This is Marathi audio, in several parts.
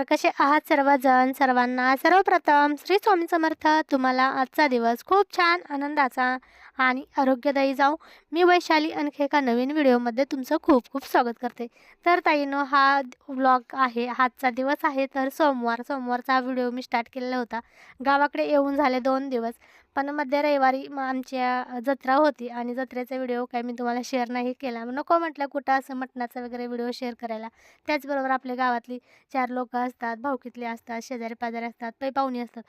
नमस्कार कसे आहात सर्वजण सर्वांना सर्वप्रथम श्री स्वामी समर्थ. तुम्हाला आजचा दिवस खूप छान आनंदाचा आणि आरोग्यदायी जाऊ मी वैशाली आणखी एका नवीन व्हिडिओमध्ये तुमचं खूप खूप स्वागत करते. तर ताईनो हा व्लॉग आहे आजचा दिवस आहे. तर सोमवार सोमवारचा हा व्हिडिओ मी स्टार्ट केलेला होता. गावाकडे येऊन झाले दोन दिवस. पण मध्य रविवारी मग आमच्या जत्रा होती आणि जत्रेचा व्हिडिओ काय मी तुम्हाला शेअर नाही केला. नको म्हटलं कुठं असं मटणाचा वगैरे व्हिडिओ शेअर करायला. त्याचबरोबर आपल्या गावातली चार लोकं असतात भाऊकीतले असतात शेजारी पाजारी असतात पै पाहुणे असतात.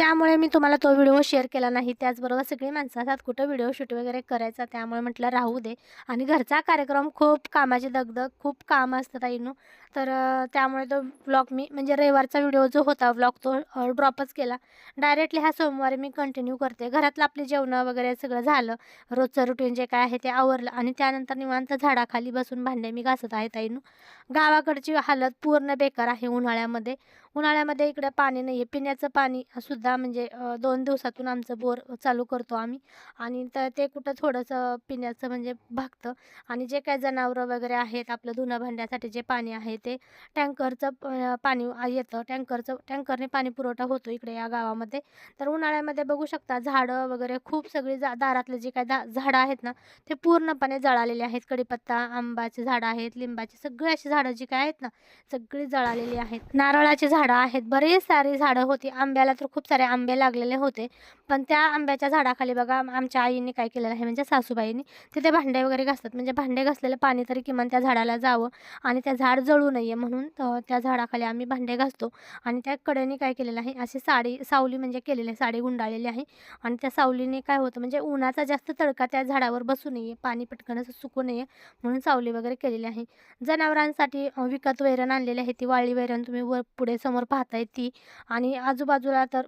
त्यामुळे मी तुम्हाला तो व्हिडिओ शेअर केला नाही. त्याचबरोबर सगळी माणसं असतात कुठं व्हिडिओ शूट वगैरे करायचा त्यामुळे म्हटलं राहू दे. आणि घरचा कार्यक्रम खूप कामाची दगदग खूप काम असतं ताईनू तर त्यामुळे तो व्लॉग मी म्हणजे रविवारचा व्हिडिओ जो होता व्लॉग तो ड्रॉपच केला. डायरेक्टली हा सोमवारी मी कंटिन्यू करते. घरातलं आपले जेवणं वगैरे सगळं झालं. रोजचं रुटीन जे काय आहे ते आवरलं. आणि त्यानंतर निवांत झाडाखाली बसून भांडे मी घासत आहे ताईनू गावाकडची हालत पूर्ण बेकार आहे उन्हाळ्यामध्ये. उन्हाळ्यामध्ये इकडे पाणी नाही आहे पिण्याचं पाणी सुद्धा म्हणजे दोन दिवसातून आमचं बोर चालू करतो आम्ही. आणि तर ते कुठं थोडंसं पिण्याचं म्हणजे भागतं. आणि जे काही जनावरं वगैरे आहेत आपलं धुणं भांड्यासाठी जे पाणी आहे ते टँकरचं पाणी येतं. टँकरचं टँकरने पाणी पुरवठा होतो इकडे या गावामध्ये. तर उन्हाळ्यामध्ये बघू शकता झाडं वगैरे खूप सगळी जा दारातले जे काही दा झाडं आहेत ना ते पूर्णपणे जळालेले आहेत. कडीपत्ता आंबाची झाडं आहेत लिंबाची सगळी अशी झाडं जी काय आहेत ना सगळी जळालेली आहेत. नारळाची झाडं झाडं आहेत. बरीच सारी झाडं होती. आंब्याला तर खूप सारे आंबे लागलेले होते. पण त्या आंब्याच्या झाडाखाली बघा आमच्या आईने काय केलेलं आहे? म्हणजे सासूबाईंनी तिथे भांडे वगैरे घासतात. म्हणजे भांडे घासलेलं पाणी तरी किमान त्या झाडाला जावं आणि त्या झाड जळू नये म्हणून त्या झाडाखाली आम्ही भांडे घासतो. आणि त्या कडेने काय केलेलं आहे? अशी साडी सावली म्हणजे केलेली आहे. साडी गुंडाळलेली आहे. आणि त्या सावलीने काय होतं? म्हणजे उन्हाचा जास्त तडका त्या झाडावर बसू नये. पाणी पटकन असं सुकू नये म्हणून सावली वगैरे केलेली आहे. जनावरांसाठी विकत वैरण आणलेली आहे. ती वाळी वैरण तुम्ही वर पुढे समोर पाहताय ती. आणि आजूबाजूला तर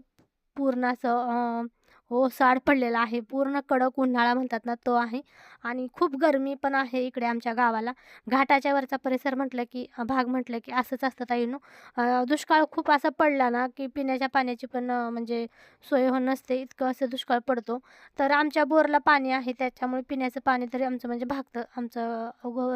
पूर्ण असं हो, ओसाड पडलेला आहे. पूर्ण कडक उन्हाळा म्हणतात ना तो आहे. आणि खूप गरमी पण आहे इकडे आमच्या गावाला. घाटाच्या वरचा परिसर म्हटलं की भाग म्हटलं की असंच असतं ताईनो अ, दुष्काळ खूप असा पडला ना की पिण्याच्या पाण्याची पण म्हणजे सोय हो नसते. इतकं असं दुष्काळ पडतो. तर आमच्या बोरला पाणी आहे. त्याच्यामुळे पिण्याचं पाणी तरी आमचं म्हणजे भागतं. आमचं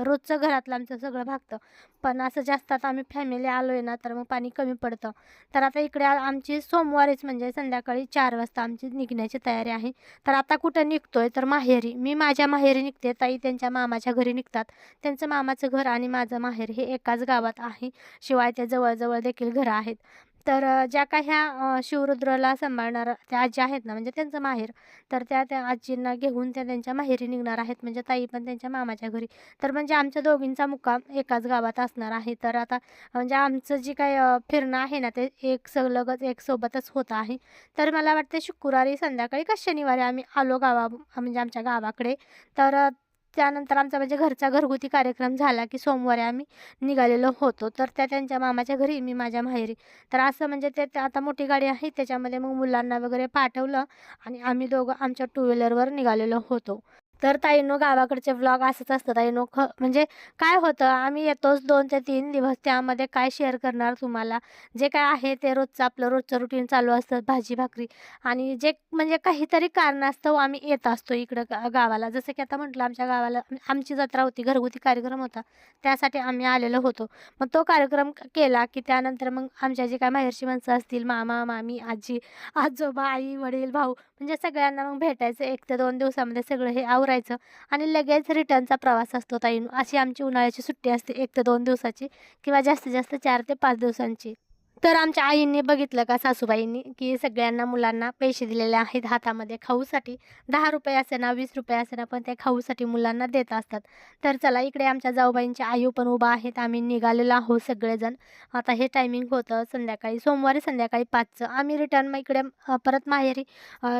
रोजचं घरातलं आमचं सगळं भागतं. पण असं जास्त आता आम्ही फॅमिली आलो आहे ना तर मग पाणी कमी पडतं. तर आता इकडे आमची सोमवारीच म्हणजे संध्याकाळी चार वाजता आमची निघण्याची तयारी आहे. तर आता कुठं निघतोय? तर माहेरी. मी माझ्या माहेरी निघते. ताई त्यांच्या मामाच्या घरी निघतात. त्यांचं मामाचं घर आणि माझं माहेर हे एकाच गावात आहे. शिवाय त्या जवळजवळ देखील घरं आहेत. तर ज्या काही ह्या शिवरुद्रला सांभाळणाऱ्या त्या आजी आहेत ना म्हणजे त्यांचं माहेर तर त्या त्या आजींना घेऊन त्या त्यांच्या माहेरी निघणार आहेत. म्हणजे ताई पण त्यांच्या मामाच्या घरी. तर म्हणजे आमच्या दोघींचा मुक्काम एकाच गावात असणार आहे. तर आता म्हणजे आमचं जे काही फिरणं आहे ना ते एक सलगच एक सोबतच होत आहे. तर मला वाटते शुक्रवारी संध्याकाळी का शनिवारी आम्ही आलो गावा म्हणजे आमच्या गावाकडे. तर त्यानंतर आमचा म्हणजे घरचा घरगुती कार्यक्रम झाला की सोमवारी आम्ही निघालेलो होतो. तर त्या त्यांच्या मामाच्या घरी मी माझ्या माहेरी. तर असं म्हणजे ते आता मोठी गाडी आहे त्याच्यामध्ये मग मुलांना वगैरे पाठवलं आणि आम्ही दोघं आमच्या टू व्हीलरवर निघालेलो होतो. तर ताईनो गावाकडचे व्लॉग असंच असतं. ताईनो ख म्हणजे काय होतं आम्ही येतोच दोन ते तीन दिवस त्यामध्ये काय शेअर करणार तुम्हाला? जे काय आहे ते रोजचं आपलं रोजचं रुटीन चालू असतं भाजी भाकरी. आणि जे म्हणजे काहीतरी कारणास्तव हो, आम्ही येत असतो इकडं गावाला. जसं की आता म्हटलं आमच्या गावाला आमची जत्रा होती घरगुती कार्यक्रम होता. त्यासाठी आम्ही आलेलो होतो. मग तो कार्यक्रम केला की त्यानंतर मग आमच्या जे काय माहेरची माणसं असतील मामा मामी आजी आजोबा आई वडील भाऊ म्हणजे सगळ्यांना मग भेटायचं एक ते दोन दिवसामध्ये सगळं हे आवरायचं आणि लगेच रिटर्नचा प्रवास असतो ताई. अशी आमची उन्हाळ्याची सुट्टी असते एक ते दोन दिवसाची किंवा जास्तीत जास्त चार ते पाच दिवसांची. तर आमच्या आईंनी बघितलं का सासूबाईंनी की सगळ्यांना मुलांना पैसे दिलेले आहेत हातामध्ये खाऊसाठी. दहा रुपये असे ना वीस रुपये असे ना पण ते खाऊसाठी मुलांना देत असतात. तर चला इकडे आमच्या जाऊबाईंची आई पण उभा आहेत. आम्ही निघालेलो आहोत सगळेजण. आता हे टायमिंग होतं संध्याकाळी सोमवारी संध्याकाळी पाचचं. आम्ही रिटर्न मग इकडे परत माहेरी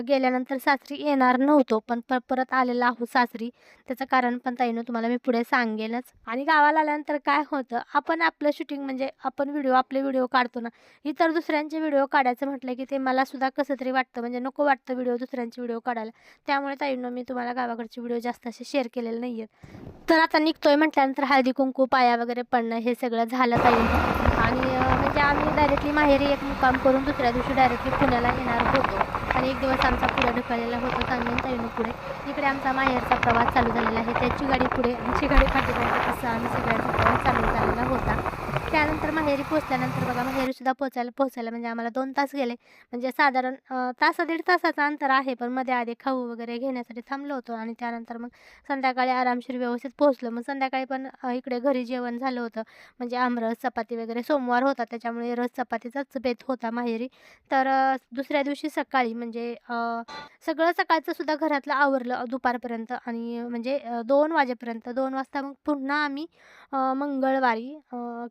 गेल्यानंतर सासरी येणार नव्हतो पण पर परत आलेलो आहोत सासरी. त्याचं कारण पण ताईनं तुम्हाला मी पुढे सांगेनच आणि गावाला आल्यानंतर काय होतं आपण आपलं शूटिंग म्हणजे आपण व्हिडिओ आपले व्हिडिओ काढतो ना. इतर दुसऱ्यांचे व्हिडिओ काढायचं म्हटलं की ते मला सुद्धा कसं तरी वाटतं. म्हणजे नको वाटतं व्हिडिओ दुसऱ्यांचे व्हिडिओ काढायला. त्यामुळे ताईनं मी तुम्हाला गावाकडचे व्हिडिओ जास्त असे शेअर केलेले नाही आहेत तर आता निघतोय म्हटल्यानंतर हळदी कुंकू पाया वगैरे पडणं हे सगळं झालं ताईं. आणि म्हणजे आम्ही डायरेक्टली माहेरी एक मुक्काम करून दुसऱ्या दिवशी डायरेक्टली पुण्याला येणार होतो. आणि एक दिवस आमचा पुढे ढकललेला होता चांगलं ताईनं पुढे. इकडे आमचा माहेरचा प्रवास चालू झालेला आहे. त्याची गाडी पुढे आमची गाडी पाठीमागे असं आम्ही सगळ्यांचा प्रवास चालू झालेला होता. त्यानंतर माहेरी पोचल्यानंतर बघा माहेरीसुद्धा पोचायला पोचायला म्हणजे आम्हाला दोन तास गेले. म्हणजे साधारण तासा दीड तासाचं अंतर आहे पण मध्ये आधी खाऊ वगैरे घेण्यासाठी थांबलो होतो आणि त्यानंतर मग संध्याकाळी आरामशीर व्यवस्थित पोहोचलो. मग संध्याकाळी पण इकडे घरी जेवण झालं होतं. म्हणजे आमरस चपाती वगैरे सोमवार होता त्याच्यामुळे रस चपातीचाच बेत होता माहेरी. तर दुसऱ्या दिवशी सकाळी म्हणजे सगळं सकाळचं सुद्धा घरातलं आवरलं दुपारपर्यंत आणि म्हणजे दोन वाजेपर्यंत दोन वाजता मग पुन्हा आम्ही मंगळवारी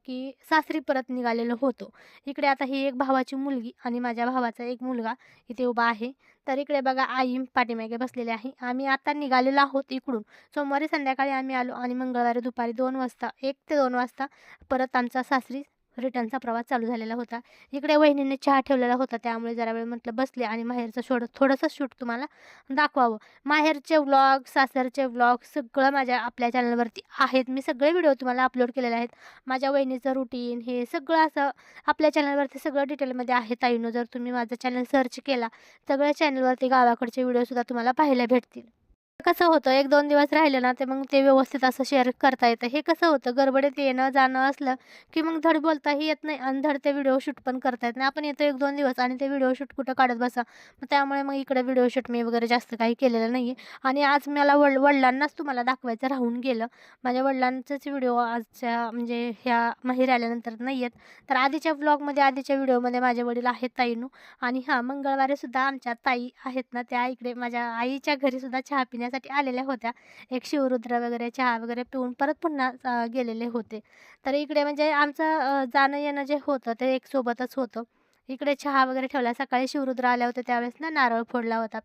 की की सासरी परत निघालेलो होतो. इकडे आता ही एक भावाची मुलगी आणि माझ्या भावाचा एक मुलगा इथे उभा आहे. तर इकडे बघा आई पाठीमागे बसलेली आहे. आम्ही आता निघालेलो आहोत इकडून. सोमवारी संध्याकाळी आम्ही आलो आणि मंगळवारी दुपारी दोन वाजता एक ते दोन वाजता परत आमचा सासरी रिटर्नचा प्रवास चालू झालेला होता. इकडे वहिनीने चहा ठेवलेला होता. त्यामुळे जरा वेळ म्हटलं बसले आणि माहेरचं शोड थोडंसं शूट तुम्हाला दाखवावं. माहेरचे व्लॉग सासरचे व्लॉग सगळं माझ्या आपल्या चॅनलवरती आहेत. मी सगळे व्हिडिओ तुम्हाला अपलोड केलेले आहेत. माझ्या वहिनीचं रुटीन हे सगळं असं आपल्या चॅनलवरती सगळं डिटेलमध्ये आहे ताईनो. जर तुम्ही माझं चॅनल सर्च केला सगळ्या चॅनलवरती गावाकडचे व्हिडिओसुद्धा तुम्हाला पाहायला भेटतील. कसं होतं? एक दोन दिवस राहिलं ना ते मग ते व्यवस्थित असं शेअर करता येतं. हे कसं होतं? गडबडीत येणं जाणं असलं की मग धड बोलताही येत नाही आणि धड ते व्हिडिओ शूट पण करता येत नाही. आपण येतो एक दोन दिवस आणि ते व्हिडिओ शूट कुठं काढत बसा? मग त्यामुळे मग इकडे व्हिडिओ शूट मी वगैरे जास्त काही केलेलं नाही आहे आणि आज मला वड वडिलांनाच तुम्हाला दाखवायचं राहून गेलं. माझ्या वडिलांचंच व्हिडिओ आजच्या म्हणजे ह्या माहेर आल्यानंतर नाही आहेत तर आधीच्या ब्लॉगमध्ये आधीच्या व्हिडिओमध्ये माझे वडील आहेत ताईनू. आणि हां मंगळवारीसुद्धा आमच्या ताई आहेत ना त्या इकडे माझ्या आईच्या घरीसुद्धा चहा पिण्यासाठी आलेल्या होत्या. एक शिवरुद्र वगैरे चहा वगैरे पिऊन परत पुन्हा गेलेले होते. तर इकडे म्हणजे आमचं जाणं येणं जे होतं ते एक सोबतच होतं. इकडे चहा वगैरे ठेवला. सकाळी शिवरुद्र आल्या होत्या त्यावेळेस ना नारळ फोडला होता.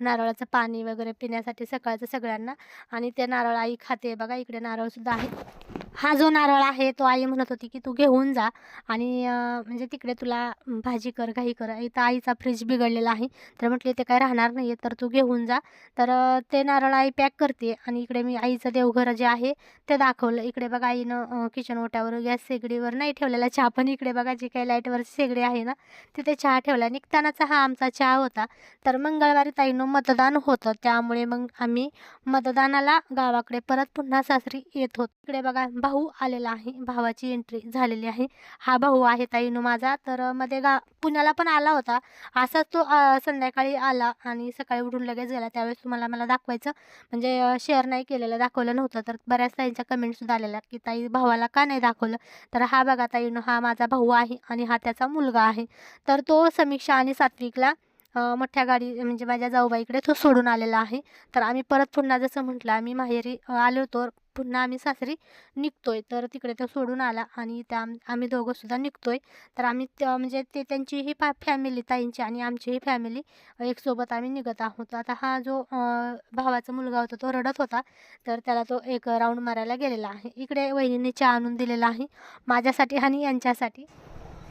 नारळाचं पाणी वगैरे पिण्यासाठी सकाळचं सगळ्यांना. आणि ते नारळ आई खाते. बघा इकडे नारळसुद्धा आहे हा जो नारळ आहे तो आई म्हणत होती की तू घेऊन जा आणि म्हणजे तिकडे तुला भाजी कर काही कर. इथं आईचा फ्रीज बिघडलेला आहे. तर म्हटले ते काय राहणार नाही आहे तर तू घेऊन जा. तर ते नारळ आई पॅक करते आणि इकडे मी आईचं देवघर जे आहे ते दाखवलं. इकडे बघा आईनं किचन ओट्यावर गॅस शेगडीवर नाही ठेवलेला चहा पण इकडे बघा जी काही लाईटवर शेगडी आहे ना तिथे चहा ठेवला. निघतानाचा हा आमचा चहा होता. तर मंगळवारी ताईनं मतदान होतं. त्यामुळे मग आम्ही मतदानाला गावाकडे परत पुन्हा सासरी येत होत. इकडे बघा भाऊ आलेला आहे भावाची एंट्री झालेली आहे. हा भाऊ आहे ताईनो माझा. तर मध्ये गा पुण्याला पण आला होता. असाच तो संध्याकाळी आला आणि सकाळी उठून लगेच गेला. त्यावेळेस तुम्हाला मला दाखवायचं. म्हणजे शेअर नाही केलेलं दाखवलं नव्हतं. तर बऱ्याच ताईंच्या कमेंटसुद्धा आलेल्या की ताई भावाला का नाही दाखवलं? तर हा बघा ताईनो हा माझा भाऊ आहे आणि हा त्याचा मुलगा आहे. तर तो समीक्षा आणि सात्विकला मोठ्या गाडी म्हणजे माझ्या जाऊबाईकडे तो सोडून आलेला आहे. तर आम्ही परत पुन्हा जसं म्हटलं आम्ही माहेरी आलो होतो. पुन्हा आम्ही सासरी निघतोय. तर तिकडे तो सोडून आला आणि त्या आम्ही दोघंसुद्धा निघतोय. तर आम्ही त्या म्हणजे ते त्यांची ही फॅमिली ताईंची आणि आमची ही फॅमिली एकसोबत आम्ही निघत आहोत. आता हा जो भावाचा मुलगा होता तो रडत होता. तर त्याला तो एक राऊंड मारायला गेलेला आहे. इकडे वहिनीने चहा आणून दिलेला आहे माझ्यासाठी आणि यांच्यासाठी.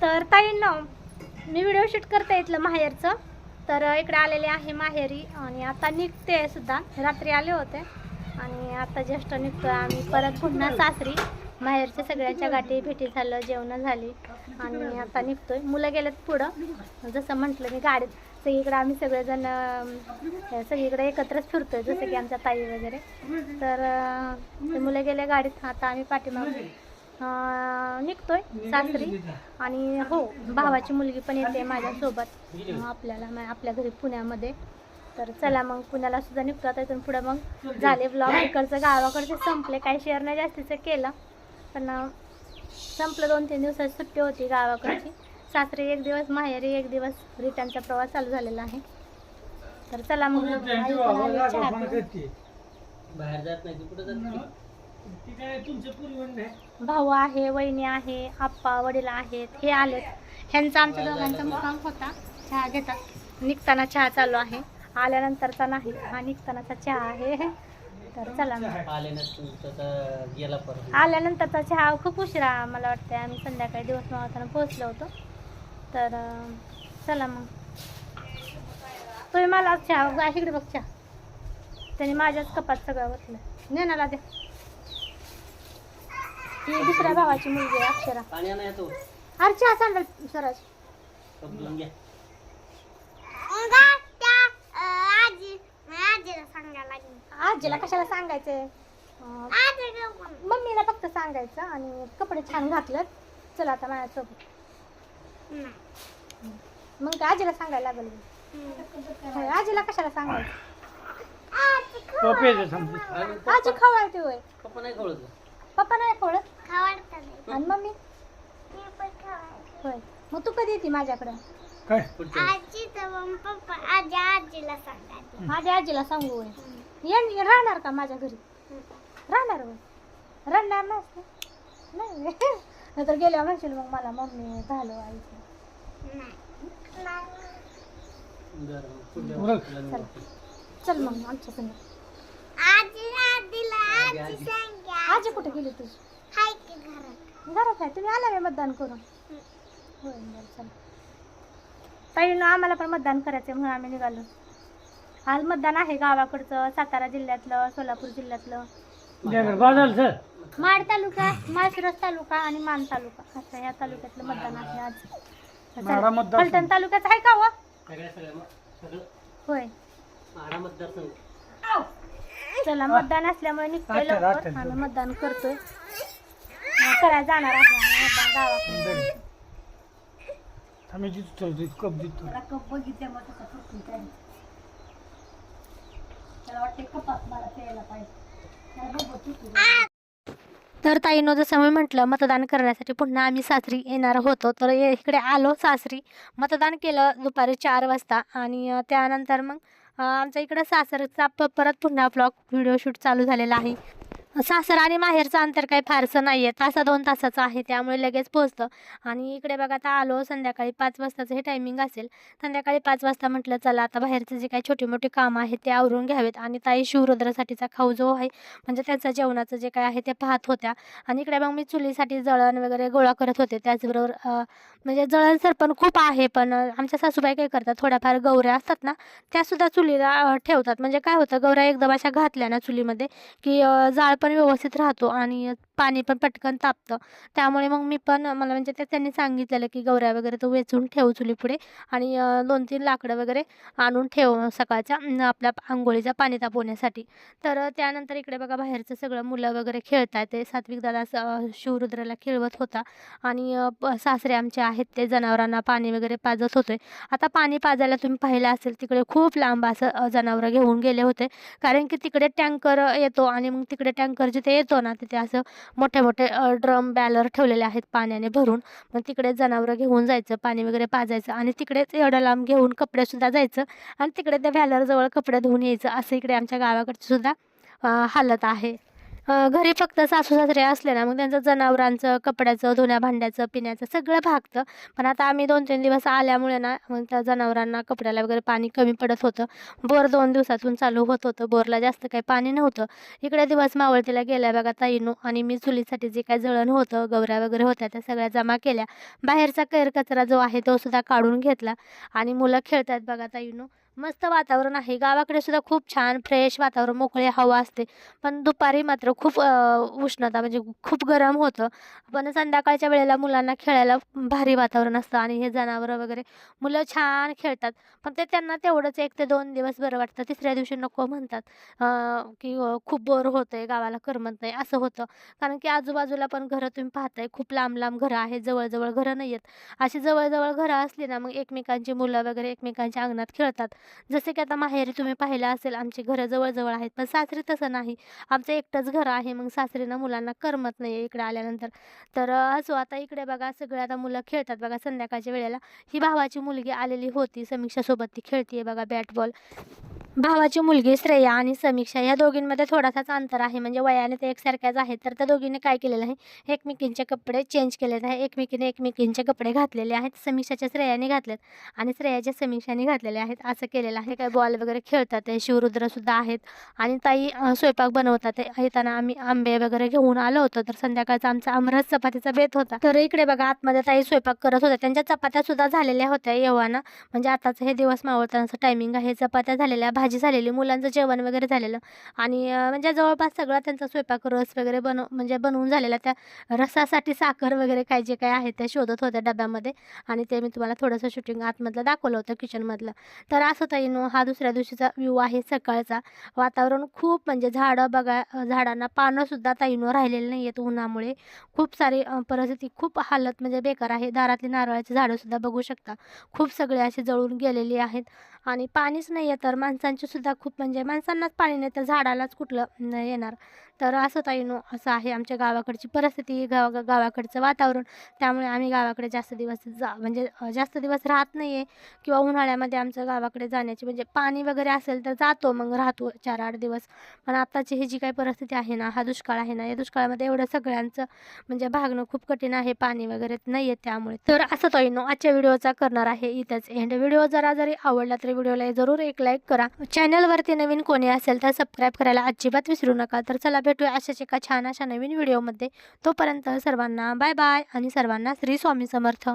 तर ताईंना मी व्हिडिओ शूट करते इथलं माहेरचं. तर इकडे आलेले आहे माहेरी आणि आता निघते सुद्धा. रात्री आले होते. आणि आता ज्येष्ठ निघतोय आम्ही. परत पुन्हा सासरी. माहेरच्या सगळ्यांच्या गाठी भेटी झालं जेवणं झाली. आणि आता निघतोय. मुलं गेलेत पुढं. जसं म्हटलं मी गाडीत. सगळीकडे आम्ही सगळेजण सगळीकडे एकत्रच फिरतोय जसं की आमच्या ताई वगैरे. तर ते मुलं गेले गाडीत. आता आम्ही पाठीमागे निघतोय सासरी. आणि हो भावाची मुलगी पण येते माझ्यासोबत आपल्याला आपल्या घरी पुण्यामध्ये. तर चला मग पुण्याला सुद्धा निघतो. आता इथून पुढं मग झाले ब्लॉग इकडचं गावाकडचे संपले. काही शेअर नाही जास्तीचं केलं. पण संपलं दोन तीन दिवसाची सुट्टी होती गावाकडची. सासरी एक दिवस माहेरी एक दिवस. रिटर्नचा प्रवास चालू झालेला आहे. तर चला मग. भाऊ आहे वहिनी आहे आप्पा वडील आहेत हे आलेत. ह्यांचा आमच्या दोघांचा मुकाम होता. चहा घेतात. निघताना चहा चालू आहे. आल्यानंतरचा नाही हा निघतानाचा चहा आहे. तर चला मग. आल्यानंतरचा चहा खूप उशिरा मला वाटतं आम्ही संध्याकाळी दिवस मावताना पोहोचलो होतो. तर चला मग. तुम्ही मला चहा इकडे बघ चहा. त्याने माझ्याच कपात सगळं बसलं नेनाला दे. ही दुसऱ्या भावाची मुलगी आहे अक्षरा. अरे चहा सांगाल स्वराज. आजीला कशाला सांगायचंय? अं, मम्मीला फक्त सांगायचं आणि कपडे छान घातलेत चल आता माझ्यासोबत. मग काय आजीला सांगायला लागल. होय, आजीला कशाला सांगायचं? आणि आजी खवळते होय. पप्पा नाही कळत का? पप्पा नाही खवळत? आणि मम्मी? होय. मग तू कधी येते माझ्याकडं? काय? पुढच्या माझ्या आजीला सांगू होय. राहणार का माझ्या घरी? राहणार होय. राहणार नसते. नाही. नाहीतर गेल्यावर म्हणशील मग मला मम्मी झालं आईचं मग बघतो. चल. मग आमच्या संग. आजी, कुठे गेली तुझी? घरात आहे. तुम्ही आला नाही मतदान करून. होय बरं चल. ताईनं आम्हाला पण मतदान करायचं म्हणून आम्ही निघालो. आज मतदान आहे गावाकडचं सातारा जिल्ह्यातलं सोलापूर जिल्ह्यातलं. सर. माड तालुका माळशिरस तालुका आणि मान तालुका. असं या तालुक्यातलं मतदान आहे आज. माढा मतदार फलटण तालुक्याचं आहे का हो? सगळ्या सगळ्या मग सगळं. होय. माडा मतदारसंघ. चला मतदान असल्यामुळे निघतोय लवकर. आम्ही मतदान करतोय. करायला जाणार आहे आम्ही मतदान गावाकडे. आम्ही कप बघितल्या मग तसा फुटून काय त्याला वाटते कपात मला प्यायला पाहिजे. तर ताईनो जसं मी म्हटलं मतदान करण्यासाठी पुन्हा आम्ही सासरी येणार होतो. तर इकडे आलो सासरी. मतदान केलं दुपारी चार वाजता आणि त्यानंतर मग आमच्या इकडं सासरचा प परत पुन्हा ब्लॉग व्हिडिओ शूट चालू झालेला आहे. सासर आणि माहेरचं अंतर काही फारसं नाही आहे तासा दोन तासाचं आहे त्यामुळे लगेच पोहोचतं. आणि इकडे बघा आता आलो संध्याकाळी पाच वाजताचं हे टायमिंग असेल. संध्याकाळी पाच वाजता म्हटलं चला आता बाहेरचं जे काही छोटी मोठी कामं आहेत ते आवरून घ्यावेत. आणि ताई शिवरुद्रासाठीचा खाऊ जो आहे म्हणजे त्यांचं जेवणाचं जे काय आहे ते पाहत होत्या. आणि इकडे मग मी चुलीसाठी जळण वगैरे गोळा करत होते. त्याचबरोबर म्हणजे जळणसर पण खूप आहे पण आमच्या सासूबाई काय करतात थोड्याफार गौऱ्या असतात ना त्यासुद्धा चुलीला ठेवतात. म्हणजे काय होतं गौऱ्या एकदम अशा घातल्या ना चुलीमध्ये की जाळ पण व्यवस्थित राहतो आणि पाणी पण पटकन तापतं. त्यामुळे मग मी पण मला म्हणजे ते त्यांनी सांगितलेलं की गौऱ्या वगैरे तो वेचून ठेव चुलीपुढे आणि दोन तीन लाकडं वगैरे आणून ठेव सकाळच्या आपल्या आंघोळीचा पाणी तापवण्यासाठी. तर त्यानंतर इकडे बघा बाहेरचं सगळं मुलं वगैरे खेळत आहेत ते सात्विक दादा शिवरुद्राला खेळवत होता आणि सासरे आमचे आहेत. ते जनावरांना पाणी वगैरे पाजत होते. आता पाणी पाजायला तुम्ही पाहिलं असेल तिकडे खूप लांब असं जनावरं घेऊन गेले होते. कारण की तिकडे टँकर येतो आणि मग तिकडे टँकर जिथे येतो ना तिथे असं मोठे मोठे ड्रम बॅलर ठेवलेले आहेत पाण्याने भरून. मग तिकडे जनावरं घेऊन जायचं पाणी वगैरे पाजायचं आणि तिकडेच एवढं लांब घेऊन कपडेसुद्धा जायचं आणि तिकडे त्या बॅलरजवळ कपडे धुवून यायचं. असं इकडे आमच्या गावाकडची सुद्धा हालत आहे. घरी फक्त सासू सासरे असले ना मग त्यांचं जनावरांचं कपड्याचं धुण्या भांड्याचं पिण्याचं सगळं भागतं. पण आता आम्ही दोन तीन दिवस आल्यामुळे ना मग त्या जनावरांना कपड्याला वगैरे पाणी कमी पडत होतं. बोर दोन दिवसातून चालू होत होतं. बोरला जास्त काही पाणी नव्हतं. इकडे दिवस मावळतीला गेल्या बघा ताईनो आणि मी चुलीसाठी जे काही जळण होतं गवऱ्या वगैरे होत्या त्या सगळ्या जमा केल्या. बाहेरचा कैर कचरा जो आहे तो सुद्धा काढून घेतला. आणि मुलं खेळतात बघा ताईनो. मस्त वातावरण आहे. गावाकडे सुद्धा खूप छान फ्रेश वातावरण मोकळे हवा असते. पण दुपारी मात्र खूप उष्णता म्हणजे खूप गरम होतं. पण संध्याकाळच्या वेळेला मुलांना खेळायला भारी वातावरण असतं आणि हे जनावरं वगैरे मुलं छान खेळतात. पण ते त्यांना तेवढंच एक ते दोन दिवस बरं वाटतं. तिसऱ्या दिवशी नको म्हणतात. की खूप बोर होतं आहे गावाला करमत नाही असं होतं. कारण की आजूबाजूला पण घरं तुम्ही पाहताय खूप लांब लांब घरं आहेत जवळजवळ घरं नाही आहेत अशी जवळजवळ घरं असली ना मग एकमेकांची मुलं वगैरे एकमेकांच्या अंगणात खेळतात. जसे की आता माहेरी तुम्ही पाहिलं असेल आमची घरं जवळजवळ आहेत पण सासरी तसं नाही. आमचं एकटंच घर आहे मग सासरीनं मुलांना करमत नाही इकडे आल्यानंतर. तर असो आता इकडे बघा सगळे आता मुलं खेळतात बघा संध्याकाळच्या वेळेला. ही भावाची मुलगी आलेली होती समीक्षासोबत ती खेळतीये बघा बॅट बॉल. भावाची मुलगी श्रेया आणि समीक्षा या दोघींमध्ये थोडासाच अंतर आहे. म्हणजे वयाने ते एकसारख्याच आहेत. तर त्या दोघींनी काय केलेलं आहे? एकमेकींचे कपडे चेंज केलेले आहे एकमेकीने एकमेकींचे कपडे घातलेले आहेत. समीक्षाच्या श्रेयाने घातलेत आणि श्रेयाच्या समीक्षाने घातलेले आहेत. असं केलेलं आहे. काय बॉल वगैरे खेळतात ते. शिवरुद्रसुद्धा आहेत. आणि ताई स्वयंपाक बनवतात येताना आम्ही आंबे वगैरे घेऊन आलो होतो. तर संध्याकाळचा आमचा आमरस चपातीचा बेत होता. तर इकडे बघा आतमध्ये ताई स्वयंपाक करत होत्या. त्यांच्या चपात्या सुद्धा झालेल्या होत्या. येवाना. म्हणजे आताचं हे दिवस मावळतानाचं टायमिंग आहे. चपात्या झालेल्या भाजी भाजी झालेली मुलांचं जेवण वगैरे झालेलं आणि म्हणजे जवळपास सगळा त्यांचा स्वयंपाक रस वगैरे बनव म्हणजे बनवून झालेला त्या रसासाठी साखर वगैरे काय जे काय आहे ते शोधत होत्या डब्यामध्ये आणि ते मी तुम्हाला थोडंसं शूटिंग आतमधलं दाखवलं होतं किचनमधलं तर असं ताईनो हा दुसऱ्या दिवशीचा व्ह्यू आहे सकाळचा. वातावरण खूप म्हणजे झाडं बघा झाडांना पानंसुद्धा ताईनो राहिलेलं नाही आहेत उन्हामुळे. खूप सारी परिस्थिती खूप हालत म्हणजे बेकार आहे. दारातली नारळाची झाडंसुद्धा बघू शकता. खूप सगळे असे जळून गेलेली आहेत आणि पाणीच नाही आहे तर माणसांची सुद्धा खूप म्हणजे माणसांनाच पाणी नाही तर झाडालाच कुठलं येणार. तर असं ताईनो असं आहे आमच्या गावाकडची परिस्थिती गावा गावाकडचं वातावरण. त्यामुळे आम्ही गावाकडे जास्त दिवस जा म्हणजे जास्त दिवस राहत नाही आहे किंवा उन्हाळ्यामध्ये आमचं गावाकडे जाण्याची म्हणजे पाणी वगैरे असेल तर जातो मग राहतो चार आठ दिवस. पण आत्ताची ही जी काही परिस्थिती आहे ना हा दुष्काळ आहे ना या दुष्काळामध्ये एवढं सगळ्यांचं म्हणजे भागणं खूप कठीण आहे पाणी वगैरे नाही आहे त्यामुळे. तर असं ताईनो आजच्या व्हिडिओचा करणार आहे इथंच एंड व्हिडिओ जरा जरी आवडला तरी व्हिडिओला जरूर एक लाईक करा. चॅनलवरती नवीन कोणी असेल तर सबस्क्राईब करायला अजिबात विसरू नका. तर चला भेटूया अशाच एका छान अशा नवीन व्हिडिओमध्ये. तोपर्यंत सर्वांना बाय बाय आणि सर्वांना श्री स्वामी समर्थ.